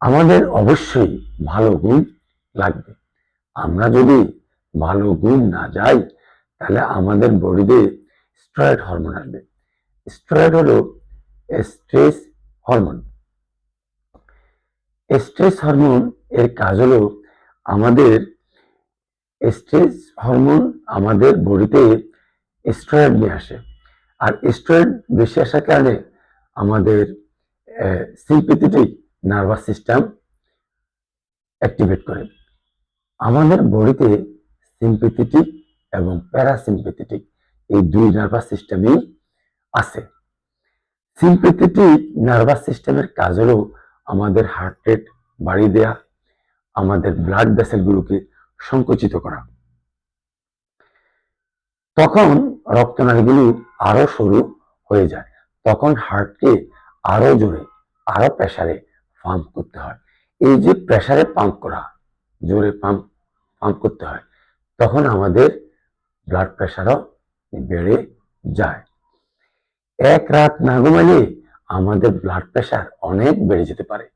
আমাদের অবশ্যই ভালো গুণ লাগবে। আমরা যদি ভালো গুণ না যাই, তাহলে আমাদের বডিতে স্ট্রয়েড হরমোন আসবে। স্টেরয়েড হলো স্ট্রেস হরমোন। স্ট্রেস হরমোন এর কাজ হলো আমাদের স্ট্রেস হরমোন আমাদের বডিতে স্ট্রয়েড নিয়ে আসে। আর স্ট্রয়েড বেশি আসার কারণে আমাদের সিম্পেথেটিক নার্ভাস সিস্টেম অ্যাক্টিভেট করে। আমাদের বডিতে সিম্পেথেটিক এবং প্যারাসিম্পেথেটিক এই দুই নার্ভাস সিস্টেমই আছে। সিম্পেথেটিক নার্ভাস সিস্টেমের কাজ হলো আমাদের হার্ট রেট বাড়িয়ে দেয়া, আমাদের ব্লাড ভেসেলগুলোকে সংকুচিত করা। তখন রক্তনালীগুলো আরও সরু হয়ে যায়, তখন হার্টকে আরও জোরে, আরও প্রেসারে পাম্প করতে হয়। এই যে প্রেশারে পাম্প করা, জোরে পাম্প পাম্প করতে হয়, তখন আমাদের ব্লাড প্রেশারও বেড়ে যায়। এক রাত না ঘুমালে আমাদের ব্লাড প্রেশার অনেক বেড়ে যেতে পারে।